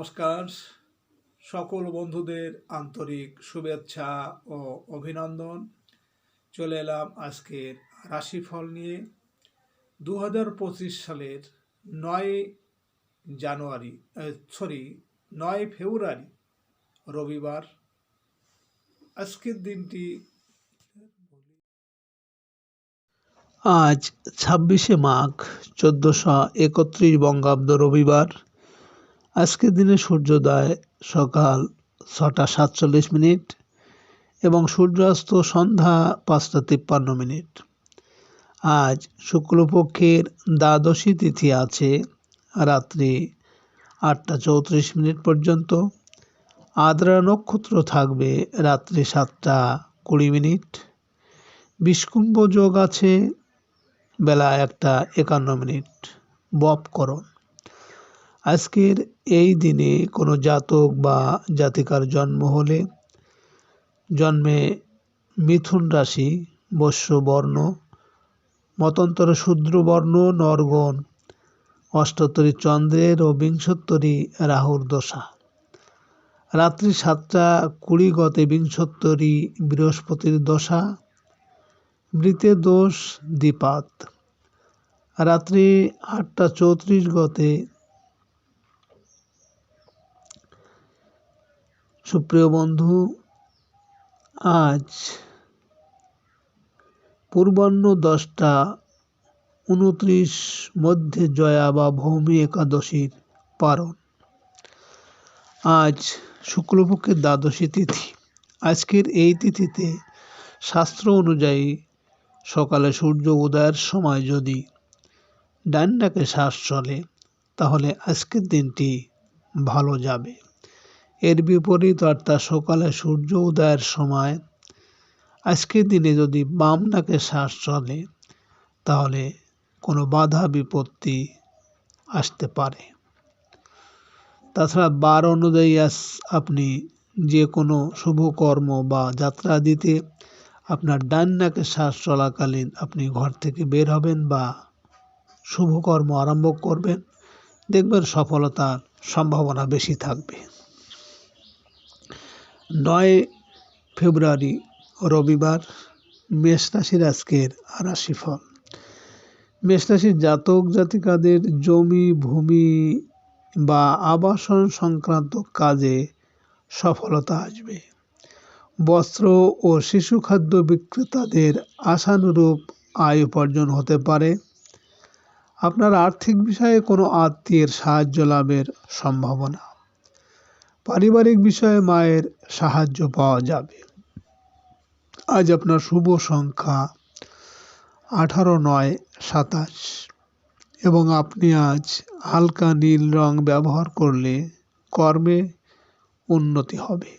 নমস্কার। সকল বন্ধুদের আন্তরিক শুভেচ্ছা ও অভিনন্দন। চলে এলাম আজকের রাশিফল নিয়ে। দু হাজার পঁচিশ সালের নয় জানুয়ারি সরি নয় ফেব্রুয়ারি, রবিবার। আজকের দিনটি আজ ছাব্বিশে মাঘ, চোদ্দোশো একত্রিশ বঙ্গাব্দ রবিবার। আজকের দিনে সূর্যোদয় সকাল ছটা সাতচল্লিশ মিনিট এবং সূর্যাস্ত সন্ধ্যা পাঁচটা তিপ্পান্ন মিনিট। আজ শুক্লপক্ষের দ্বাদশী তিথি আছে রাত্রি আটটা চৌত্রিশ মিনিট পর্যন্ত। আদ্রা নক্ষত্র থাকবে রাত্রি সাতটা কুড়ি মিনিট। বিষ্কুম্ভ যোগ আছে বেলা একটা একান্ন মিনিট। বপকরণ আজকের এই দিনে কোনো জাতক বা জাতিকার জন্ম হলে জন্মে মিথুন রাশি বর্ণ, মতন্তরে শূদ্রবর্ণ নরগণ, অষ্টোত্তরী চন্দ্রের ও বিংশোত্তরী রাহুর দশা। রাত্রি সাতটা কুড়ি গতে বিংশোত্তরী বৃহস্পতির দশা। মৃতের দোষ দ্বিপাত। রাত্রি আটটা চৌত্রিশ গতে সুপ্রিয় বন্ধু, আজ পূর্বাহ্ন দশটা উনত্রিশ মধ্যে জয়া বা ভৌমি একাদশীর পারণ। আজ শুক্লপক্ষের দ্বাদশী তিথি। আজকের এই তিথিতে শাস্ত্র অনুযায়ী সকালে সূর্য উদয়ের সময় যদি ডান ডাকে শ্বাস চলে, তাহলে আজকের দিনটি ভালো যাবে। এর বিপরীত অর্থাৎ সকালে সূর্য উদয়ের সময়। আজকের দিনে যদি বাম নাকে শ্বাস চলে, তাহলে কোনো বাধা বিপত্তি আসতে পারে। তাছাড়া বার অনুযায়ী আপনি যে কোনো শুভকর্ম বা যাত্রা দিতে আপনার ডান নাকে শ্বাস চলাকালীন আপনি ঘর থেকে বের হবেন বা শুভকর্ম আরম্ভ করবেন। দেখবেন সফলতার সম্ভাবনা বেশি থাকবে। নয় ফেব্রুয়ারি, রবিবার, মেষ রাশির আজকের রাশিফল। মেষ রাশির জাতক জাতিকাদের জমি, ভূমি বা আবাসন সংক্রান্ত কাজে সফলতা আসবে। বস্ত্র ও শিশু খাদ্য বিক্রেতাদের আশানুরূপ আয় উপার্জন হতে পারে। আপনার আর্থিক বিষয়ে কোনো আত্মীয়ের সাহায্য লাভের সম্ভাবনা। পারিবারিক বিষয়ে মায়ের সাহায্য পাওয়া যাবে। আজ আপনার শুভ সংখ্যা আঠারো, নয়, সাতাশ। এবং আপনি আজ হালকা নীল রং ব্যবহার করলে কর্মে উন্নতি হবে।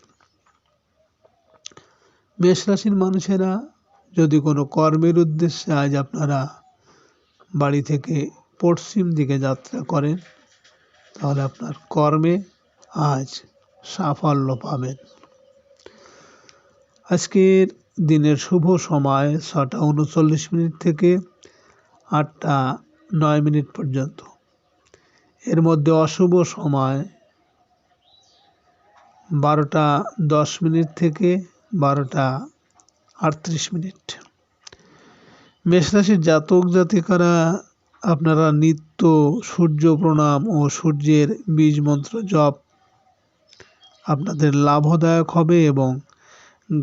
মেষ রাশির মানুষেরা যদি কোনো কর্মের উদ্দেশ্যে আজ আপনারা বাড়ি থেকে পশ্চিম দিকে যাত্রা করেন, তাহলে আপনার কর্মে আজ সাফল্য পাবেন। আজকের দিনের শুভ সময় ছটা উনচল্লিশ মিনিট থেকে আটটা নয় মিনিট পর্যন্ত। এর মধ্যে অশুভ সময় বারোটা দশ মিনিট থেকে বারোটা আটত্রিশ মিনিট। মেষরাশির জাতক জাতিকারা, আপনারা নিত্য সূর্য প্রণাম ও সূর্যের বীজ মন্ত্র জপ আপনাদের লাভদায়ক হবে এবং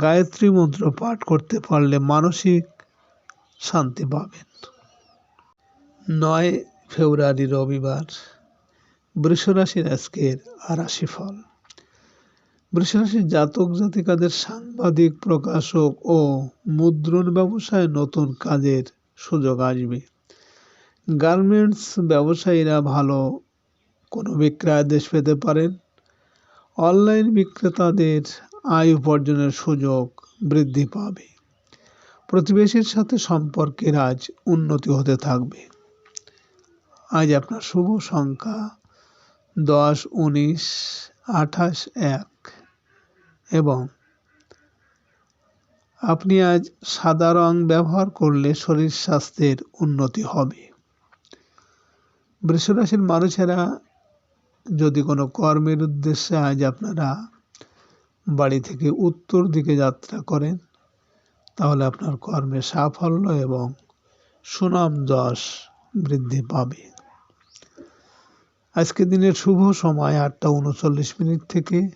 গায়ত্রী মন্ত্র পাঠ করতে পারলে মানসিক শান্তি পাবেন। নয় ফেব্রুয়ারি রবিবার বৃষরাশির আজকের রাশিফল। বৃষরাশির জাতক জাতিকাদের সাংবাদিক, প্রকাশক ও মুদ্রণ ব্যবসায় নতুন কাজের সুযোগ আসবে। গার্মেন্টস ব্যবসায়ীরা ভালো কোনো বিক্রয় দেশ পেতে পারেন। অনলাইন বিক্রেতাদের আয় উপার্জনের সুযোগ বৃদ্ধি পাবে। প্রতিবেশীর সাথে সম্পর্কের আজ উন্নতি হতে থাকবে। আজ আপনার শুভ সংখ্যা দশ, উনিশ, আঠাশ, এক এবং আপনি আজ সাদা রং ব্যবহার করলে শরীর স্বাস্থ্যের উন্নতি হবে। বৃষরাশির মানুষেরা যদি কোনো কর্মের উদ্দেশ্যে আজ আপনারা বাড়ি থেকে উত্তর দিকে যাত্রা করেন, তাহলে আপনার কর্মে সাফল্য এবং সুনাম যশ বৃদ্ধি পাবে। আজকে দিনের শুভ সময় আটটা উনচল্লিশ মিনিট থেকে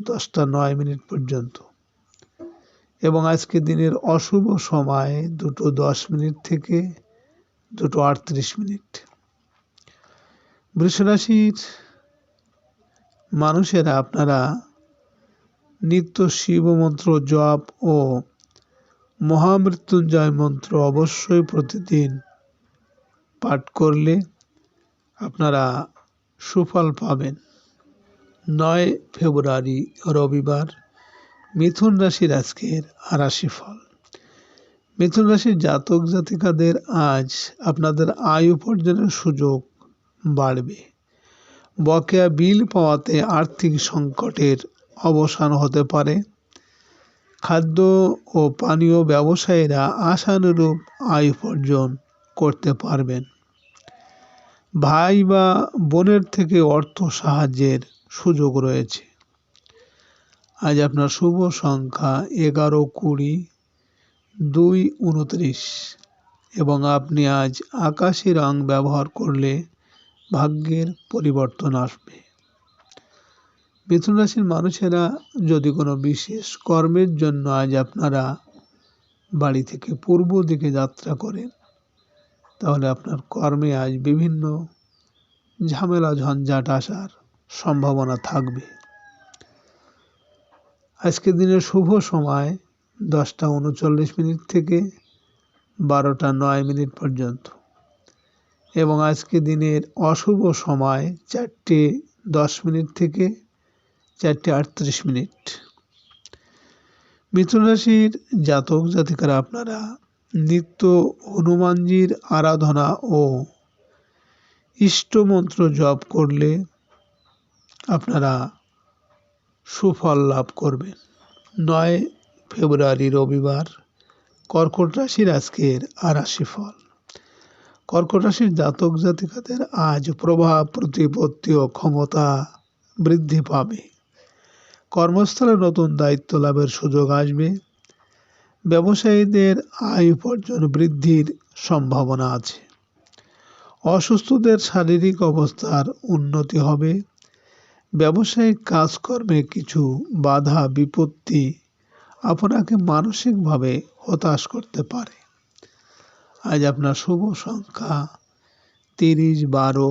দশটা নয় মিনিট পর্যন্ত। এবং আজকে দিনের অশুভ সময় দুটো দশ মিনিট থেকে দুটো আটত্রিশ মিনিট। বৃষরাশির মানুষেরা আপনারা নিত্য শিব মন্ত্র জপ ও মহামৃত্যুঞ্জয় মন্ত্র অবশ্যই প্রতিদিন পাঠ করলে আপনারা সুফল পাবেন। নয় ফেব্রুয়ারি, রবিবার, মিথুন রাশির আজকের রাশি ফল মিথুন রাশির জাতক জাতিকাদের আজ আপনাদের আয় উপার্জনের সুযোগ বাড়বে। বকেয়া বিল পাওয়াতে আর্থিক সংকটের অবসান হতে পারে। খাদ্য ও পানীয় ব্যবসায়ীরা আশানুরূপ আয় উপার্জন করতে পারবেন। ভাই বা বোনের থেকে অর্থ সাহায্যের সুযোগ রয়েছে। আজ আপনার শুভ সংখ্যা এগারো, কুড়ি, দুই, উনত্রিশ এবং আপনি আজ আকাশি রং ব্যবহার করলে ভাগ্যের পরিবর্তন আসবে। মিথুন রাশির মানুষেরা যদি কোনো বিশেষ কর্মের জন্য আজ আপনারা বাড়ি থেকে পূর্ব দিকে যাত্রা করেন, তাহলে আপনার কর্মে আজ বিভিন্ন ঝামেলা, ঝঞ্ঝাট আসার সম্ভাবনা থাকবে। আজকের দিনের শুভ সময় দশটা উনচল্লিশ মিনিট থেকে বারোটা নয় মিনিট পর্যন্ত। এবং আজকে দিনের অশুভ সময় চারটে দশ মিনিট থেকে চারটে আটত্রিশ মিনিট। মিথুন রাশির জাতক জাতিকারা আপনারা নিত্য হনুমানজির আরাধনা ও ইষ্টমন্ত্র জপ করলে আপনারা সুফল লাভ করবেন। নয় ফেব্রুয়ারি রবিবার কর্কট রাশির আজকের আরাশি ফল। কর্কট রাশির জাতক জাতিকাদের আজ প্রভাব, প্রতিপত্তি ও ক্ষমতা বৃদ্ধি পাবে। কর্মস্থলে নতুন দায়িত্ব লাভের সুযোগ আসবে। ব্যবসায়ীদের আয় উপার্জন বৃদ্ধির সম্ভাবনা আছে। অসুস্থদের শারীরিক অবস্থার উন্নতি হবে। ব্যবসায়িক কাজকর্মে কিছু বাধা, বিপত্তি আপনাকে মানসিকভাবে হতাশ করতে পারে। আজ আপনার শুভ সংখ্যা তিরিশ, বারো,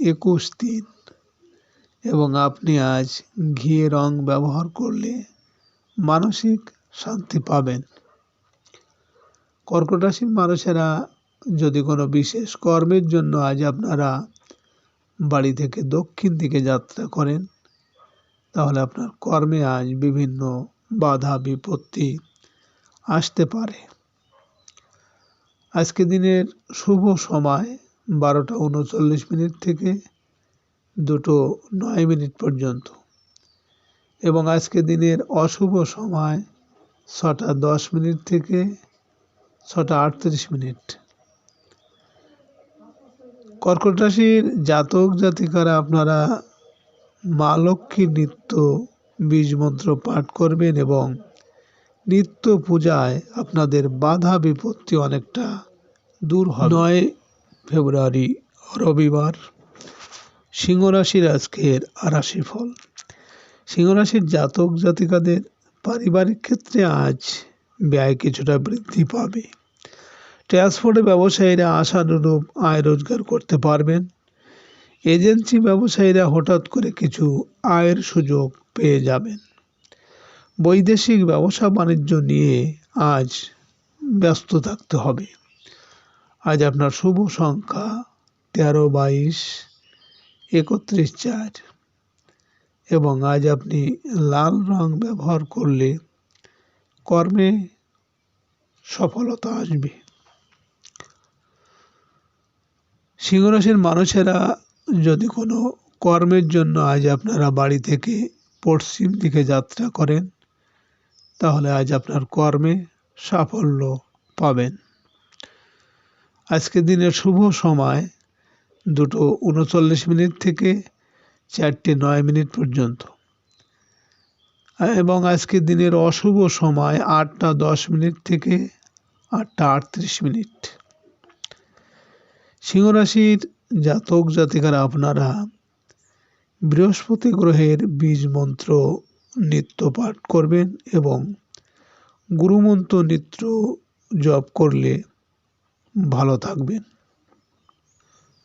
একুশ, তিন। এবং আপনি আজ ঘিয়ে রং ব্যবহার করলে মানসিক শান্তি পাবেন। কর্কট রাশির মানুষেরা যদি কোনো বিশেষ কর্মের জন্য আজ আপনারা বাড়ি থেকে দক্ষিণ দিকে যাত্রা করেন, তাহলে আপনার কর্মে আজ বিভিন্ন বাধা, বিপত্তি আসতে পারে। আজকে দিনের শুভ সময় বারোটা উনচল্লিশ মিনিট থেকে দুটো নয় মিনিট পর্যন্ত। এবং আজকে দিনের অশুভ সময় ছটা দশ মিনিট থেকে ছটা আটত্রিশ মিনিট। কর্কট রাশির জাতক জাতিকারা আপনারা মা লক্ষ্মীর নিত্য বীজ মন্ত্র পাঠ করবেন এবং নিত্য পূজায় আপনাদের বাধা বিপত্তি অনেকটা দূর হবে। নয় ফেব্রুয়ারি রবিবার সিংহরাশির আজকের আরাশি ফল সিংহরাশির জাতক জাতিকাদের পারিবারিক ক্ষেত্রে আজ ব্যয় কিছুটা বৃদ্ধি পাবে। ট্রান্সপোর্টে ব্যবসায়ীরা আশানুরূপ আয় রোজগার করতে পারবেন। এজেন্সি ব্যবসায়ীরা হঠাৎ করে কিছু আয়ের সুযোগ পেয়ে যাবেন। বৈদেশিক ব্যবসা বাণিজ্য নিয়ে আজ ব্যস্ত থাকতে হবে। আজ আপনার শুভ সংখ্যা তেরো, বাইশ, একত্রিশ, চার এবং আজ আপনি লাল রং ব্যবহার করলে কর্মে সফলতা আসবে। সিংহরাশির মানুষেরা যদি কোনো কর্মের জন্য আজ আপনারা বাড়ি থেকে পশ্চিম দিকে যাত্রা করেন তাহলে আজ আপনার কর্মে সাফল্য পাবেন। আজকে দিনের শুভ সময় দুটো উনচল্লিশ মিনিট থেকে চারটে নয় মিনিট পর্যন্ত। এবং আজকে দিনের অশুভ সময় আটটা দশ মিনিট থেকে আটটা আটত্রিশ মিনিট। সিংহরাশির জাতক জাতিকারা আপনারা বৃহস্পতি গ্রহের বীজ মন্ত্র নিত্য পাঠ করবেন এবং গুরুমন্ত্র নিত্য জপ করলে ভালো থাকবেন।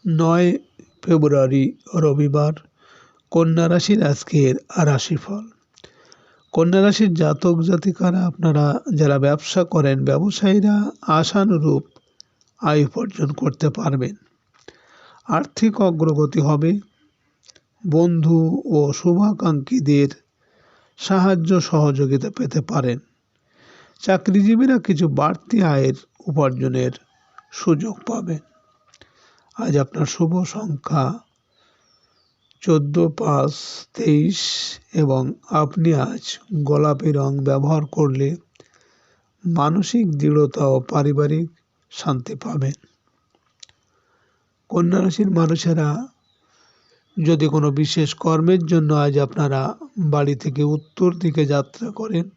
নয় ফেব্রুয়ারি, রবিবার, কন্যা রাশির আজকের রাশিফল। কন্যা রাশির জাতক জাতিকারা, আপনারা যারা ব্যবসা করেন, ব্যবসায়ীরা আশানুরূপ আয় উপার্জন করতে পারবেন। আর্থিক অগ্রগতি হবে। বন্ধু ও শুভাকাঙ্ক্ষীদের সাহায্য সহযোগিতা পেতে পারেন। চাকরিজীবীরা কিছু বাড়তি আয়ের উপার্জনের সুযোগ পাবেন। আজ আপনার শুভ সংখ্যা চোদ্দ, পাঁচ, তেইশ এবং আপনি আজ গোলাপি রং ব্যবহার করলে মানসিক দৃঢ়তা ও পারিবারিক শান্তি পাবেন। কন্যা রাশির মানুষেরা যদি কোনো বিশেষ কর্মের জন্য আজ আপনারা বাড়ি থেকে উত্তর দিকে যাত্রা করেন,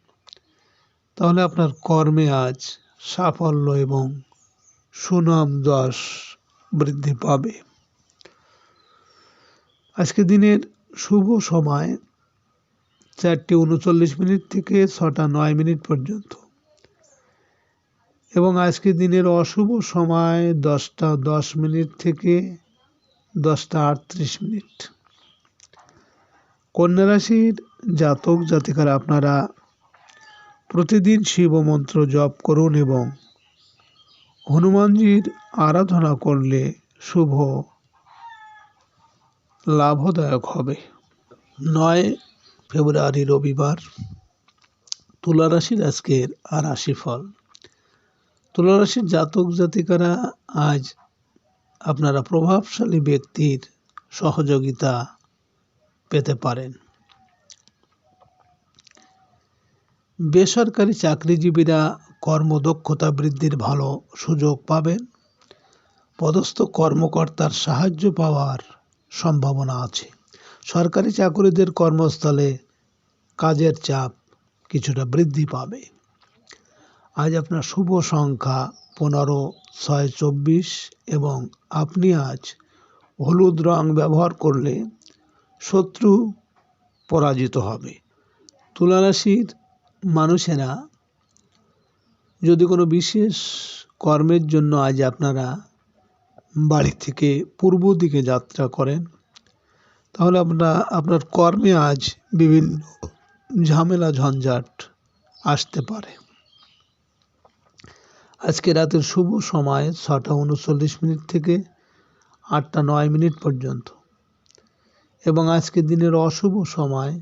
তাহলে আপনার কর্মে আজ সাফল্য এবং সুনাম দশ বৃদ্ধি পাবে। আজকে দিনের শুভ সময় চারটে উনচল্লিশ মিনিট থেকে ছটা নয় মিনিট পর্যন্ত। এবং আজকে দিনের অশুভ সময় দশটা দশ মিনিট থেকে দশটা আটত্রিশ মিনিট। কন্যা রাশির জাতক জাতিকারা আপনারা প্রতিদিন শিব মন্ত্র জপ করুন এবং হনুমানজির আরাধনা করলে শুভ লাভদায়ক হবে। নয় ফেব্রুয়ারি রবিবার তুলা রাশির আজকের আর রাশিফল তুলা রাশির জাতক জাতিকারা আজ আপনারা প্রভাবশালী ব্যক্তির সহযোগিতা পেতে পারেন। বেসরকারি চাকরিজীবীরা কর্মদক্ষতা বৃদ্ধির ভালো সুযোগ পাবেন। পদস্থ কর্মকর্তার সাহায্য পাওয়ার সম্ভাবনা আছে। সরকারি চাকরিদের কর্মস্থলে কাজের চাপ কিছুটা বৃদ্ধি পাবে। আজ আপনার শুভ সংখ্যা পনেরো, ছয়, চব্বিশ এবং আপনি আজ হলুদ রং ব্যবহার করলে শত্রু পরাজিত হবে। তুলারাশির মানুষেরা, যদি কোনো বিশেষ কর্মের জন্য আজ আপনারা বাড়ি থেকে পূর্ব দিকে যাত্রা করেন, তাহলে আপনার আপনার কর্মে আজ বিভিন্ন ঝামেলা, ঝঞ্ঝাট আসতে পারে। আজকে রাতের শুভ সময় ছটা উনচল্লিশ মিনিট থেকে আটটা নয় মিনিট পর্যন্ত। এবং আজকে দিনের অশুভ সময়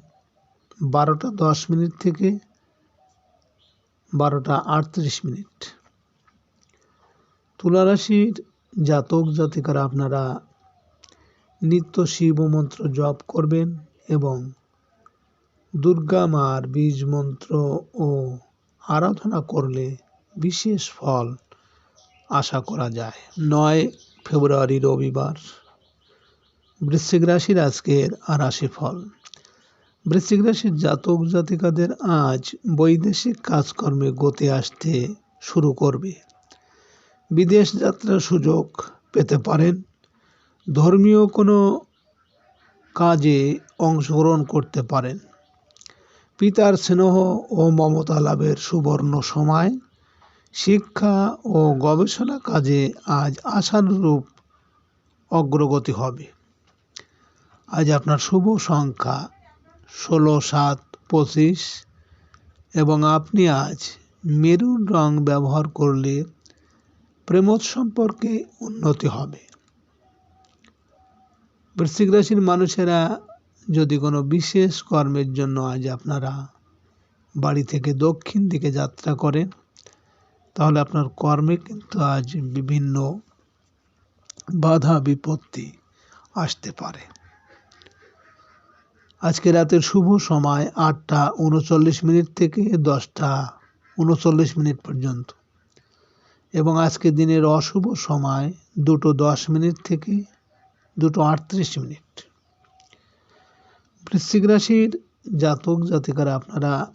বারোটা দশ মিনিট থেকে বারোটা আটত্রিশ মিনিট। তুলারাশির জাতক জাতিকারা আপনারা নিত্য শিব মন্ত্র জপ করবেন এবং দুর্গা মার বীজ মন্ত্র ও আরাধনা করলে বিশেষ ফল আশা করা যায়। নয় ফেব্রুয়ারি, রবিবার। বৃশ্চিক রাশির আজকের রাশি ফল। বৃশ্চিক রাশির জাতক জাতিকাদের আজ বৈদেশিক কাজকর্মে গতি আসতে শুরু করবে। বিদেশ যাত্রার সুযোগ পেতে পারেন। ধর্মীয় কোনো কাজে অংশগ্রহণ করতে পারেন। পিতার স্নেহ ও মমতা লাভের সুবর্ণ সময়। শিক্ষা ও গবেষণা কাজে আজ আশানুরূপ অগ্রগতি হবে। আজ আপনার শুভ সংখ্যা ষোলো, সাত, পঁচিশ এবং আপনি আজ মেরুন রং ব্যবহার করলে প্রেমত সম্পর্কে উন্নতি হবে। বৃশ্চিক রাশির মানুষেরা যদি কোনো বিশেষ কর্মের জন্য আজ আপনারা বাড়ি থেকে দক্ষিণ দিকে যাত্রা করেন তাহলে আপনার কর্মে কিন্তু আজ বিভিন্ন বাধা, বিপত্তি আসতে পারে। আজকে রাতের শুভ সময় আটটা উনচল্লিশ মিনিট থেকে দশটা উনচল্লিশ মিনিট পর্যন্ত। এবং আজকে দিনের অশুভ সময় দুটো দশ মিনিট থেকে দুটো আটত্রিশ মিনিট। বৃশ্চিক রাশির জাতক জাতিকারা আপনারা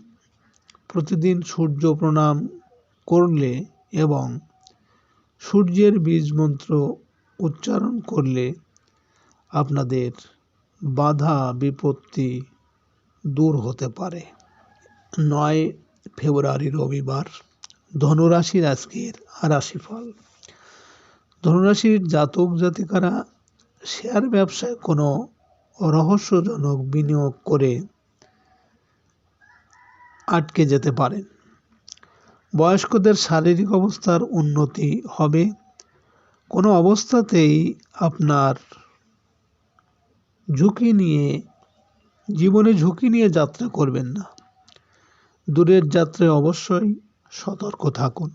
প্রতিদিন সূর্য প্রণাম করলে এবং সূর্যের বীজ মন্ত্র উচ্চারণ করলে আপনাদের বাধা বিপত্তি দূর হতে পারে। নয় ফেব্রুয়ারি, রবিবার, ধনুরাশির আজকের রাশিফল। ধনুরাশির জাতক জাতিকারা শেয়ার ব্যবসায় কোনো রহস্যজনক বিনিয়োগ করে আটকে যেতে পারেন। বয়স্কদের শারীরিক অবস্থার উন্নতি হবে। কোনো অবস্থাতেই আপনার ঝুঁকি নিয়ে, জীবনে ঝুঁকি নিয়ে যাত্রা করবেন না। দূরের যাত্রায় অবশ্যই সতর্ক থাকুন।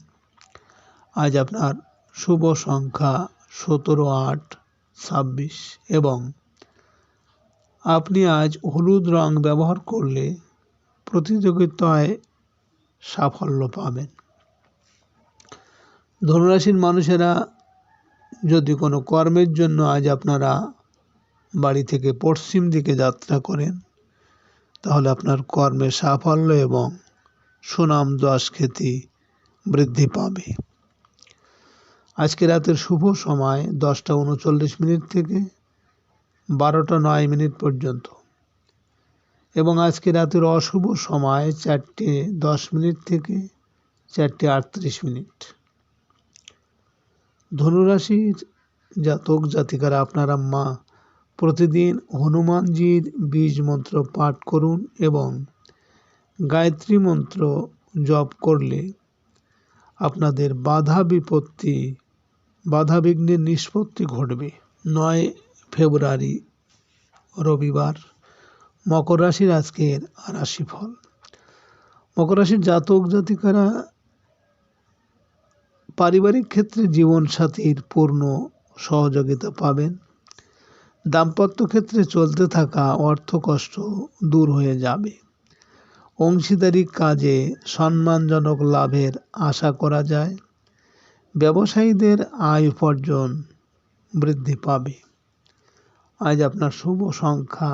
আজ আপনার শুভ সংখ্যা সতেরো, আট, ছাব্বিশ এবং আপনি আজ হলুদ রং ব্যবহার করলে প্রতিযোগিতায় সাফল্য পাবেন। ধনুরাশির মানুষেরা যদি কোনো কর্মের জন্য আজ আপনারা বাড়ি থেকে পশ্চিম দিকে যাত্রা করেন, তাহলে আপনার কর্মে সাফল্য এবং সুনাম যশ খ্যাতি বৃদ্ধি পাবে। আজকে রাতের শুভ সময় দশটা উনচল্লিশ মিনিট থেকে বারোটা নয় মিনিট পর্যন্ত। এবং আজকে রাতের অশুভ সময় চারটে দশ মিনিট থেকে চারটে আটত্রিশ মিনিট। ধনুরাশির জাতক জাতিকারা, আপনারা মা, প্রতিদিন হনুমানজির বীজ মন্ত্র পাঠ করুন এবং গায়ত্রী মন্ত্র জপ করলে আপনাদের বাধা বিপত্তি, বাধা বিঘ্নের নিষ্পত্তি ঘটবে। নয় ফেব্রুয়ারি, রবিবার। মকর রাশির আজকের রাশিফল। মকর রাশির জাতক জাতিকারা পারিবারিক ক্ষেত্রে জীবনসাথীর পূর্ণ সহযোগিতা পাবেন। দাম্পত্য ক্ষেত্রে চলতে থাকা অর্থ কষ্ট দূর হয়ে যাবে। অংশীদারি কাজে সম্মানজনক লাভের আশা করা যায়। ব্যবসায়ীদের আয় উপার্জন বৃদ্ধি পাবে। আজ আপনার শুভ সংখ্যা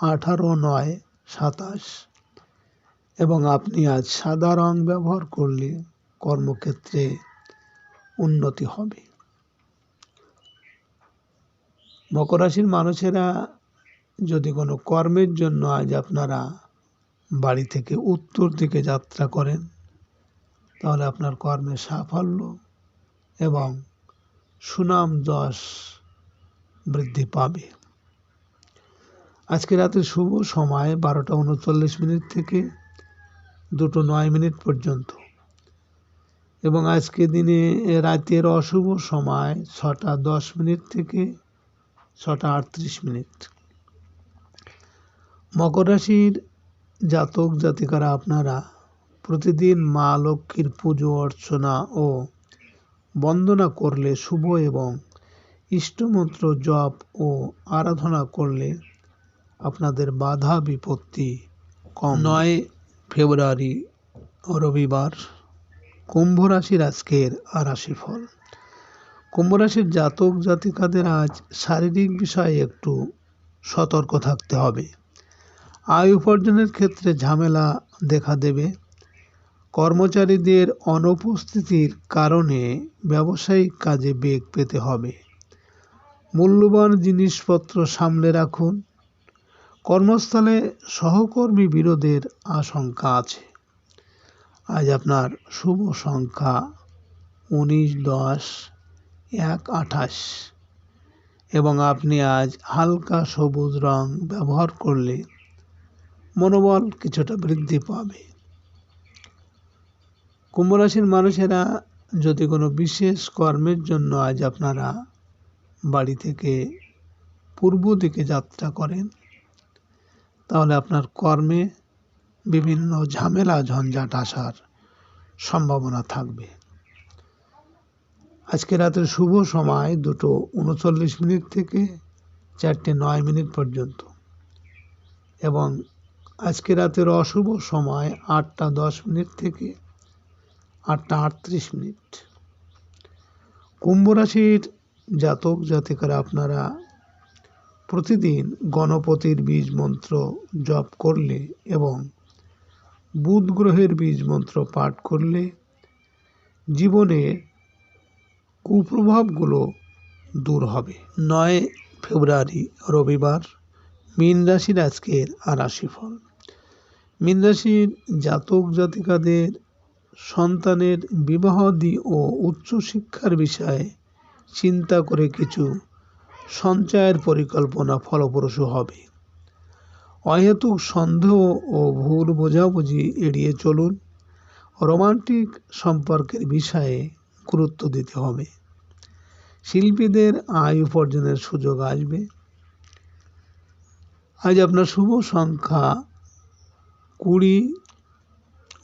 আঠারো নয়, সাতাশ। এবং আপনি আজ সাদা রং ব্যবহার করলে কর্মক্ষেত্রে উন্নতি হবে। মকর রাশির মানুষেরা যদি কোনো কর্মের জন্য আজ আপনারা বাড়ি থেকে উত্তর দিকে যাত্রা করেন, তাহলে আপনার কর্মে সাফল্য এবং সুনাম যশ বৃদ্ধি পাবে। আজকে রাতের শুভ সময় বারোটা উনচল্লিশ মিনিট থেকে দুটো নয় মিনিট পর্যন্ত। এবং আজকে দিনে রাতের অশুভ সময় ছটা দশ মিনিট থেকে ছটা আটত্রিশ মিনিট। মকর রাশির জাতক জাতিকারা আপনারা প্রতিদিন মা লক্ষ্মীর পুজো, অর্চনা ও বন্দনা করলে শুভ এবং ইষ্টমন্ত্র জপ ও আরাধনা করলে আপনাদের বাধা বিপত্তি কম। নয় ফেব্রুয়ারি রবিবার কুম্ভ রাশির আজকের রাশিফল। কুম্ভ রাশির জাতক জাতিকাদের আজ শারীরিক বিষয়ে একটু সতর্ক থাকতে হবে। আয় উপার্জনের ক্ষেত্রে ঝামেলা দেখা দেবে। কর্মচারীদের অনুপস্থিতির কারণে ব্যবসায়িক কাজে বেগ পেতে হবে। মূল্যবান জিনিসপত্র সামলে রাখুন। কর্মস্থলে সহকর্মী বিরোধের আশঙ্কা আছে। আজ আপনার শুভ সংখ্যা উনিশ, দশ, এক, আঠাশ। এবং আপনি আজ হালকা সবুজ রং ব্যবহার করলে মনোবল কিছুটা বৃদ্ধি পাবে। কুম্ভ রাশির মানুষেরা যদি কোনো বিশেষ কর্মের জন্য আজ আপনারা বাড়ি থেকে পূর্ব দিকে যাত্রা করেন তাহলে আপনার কর্মে বিভিন্ন ঝামেলা, ঝঞ্ঝাট আসার সম্ভাবনা থাকবে। আজকে রাতের শুভ সময় দুটো উনচল্লিশ মিনিট থেকে চারটে নয় মিনিট পর্যন্ত। এবং আজকে রাতের অশুভ সময় আটটা দশ মিনিট থেকে আটটা আটত্রিশ মিনিট। কুম্ভ রাশির জাতক, জাতিকারা আপনারা প্রতিদিন গণপতির বীজ মন্ত্র জপ করলে এবং বুধ গ্রহের বীজ মন্ত্র পাঠ করলে জীবনে কুপ্রভাবগুলো দূর হবে। নয় ফেব্রুয়ারি, রবিবার, মীন রাশির আজকের রাশিফল মীন রাশির জাতক জাতিকাদের সন্তানের বিবাহাদি ও উচ্চশিক্ষার বিষয়ে চিন্তা করে কিছু সঞ্চয়ের পরিকল্পনা ফলপ্রসূ হবে। অহেতুক সন্দেহ ও ভুল বোঝাবুঝি এড়িয়ে চলুন। রোমান্টিক সম্পর্কের বিষয়ে গুরুত্ব দিতে হবে। শিল্পীদের আয় উপার্জনের সুযোগ আসবে। আজ আপনার শুভ সংখ্যা কুড়ি,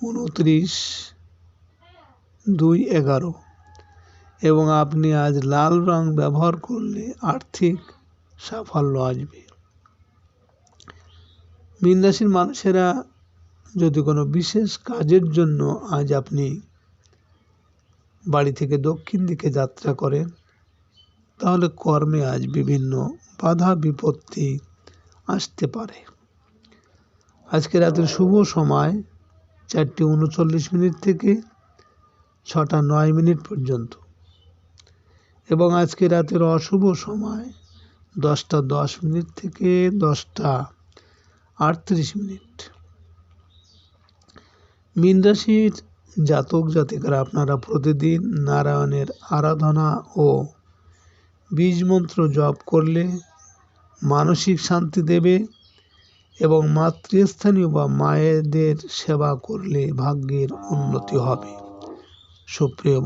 উনত্রিশ, দুই, এগারো। এবং আপনি আজ লাল রং ব্যবহার করলে আর্থিক সাফল্য আসবে। মীন রাশির মানুষেরা যদি কোনো বিশেষ কাজের জন্য আজ আপনি বাড়ি থেকে দক্ষিণ দিকে যাত্রা করেন, তাহলে কর্মে আজ বিভিন্ন বাধা বিপত্তি আসতে পারে। আজকে রাতের শুভ সময় চারটে উনচল্লিশ মিনিট থেকে ছটা নয় মিনিট পর্যন্ত। এবং আজকে রাতের অশুভ সময়, দশটা দশ মিনিট থেকে দশটা আটত্রিশ মিনিট। মীন রাশির জাতক জাতিকারা, আপনারা প্রতিদিন নারায়ণের আরাধনা ও বীজ মন্ত্র জপ করলে মানসিক শান্তি দেবে এবং মাতৃস্থানীয় বা মায়েদের সেবা করলে ভাগ্যের উন্নতি হবে। সুপ্রিয়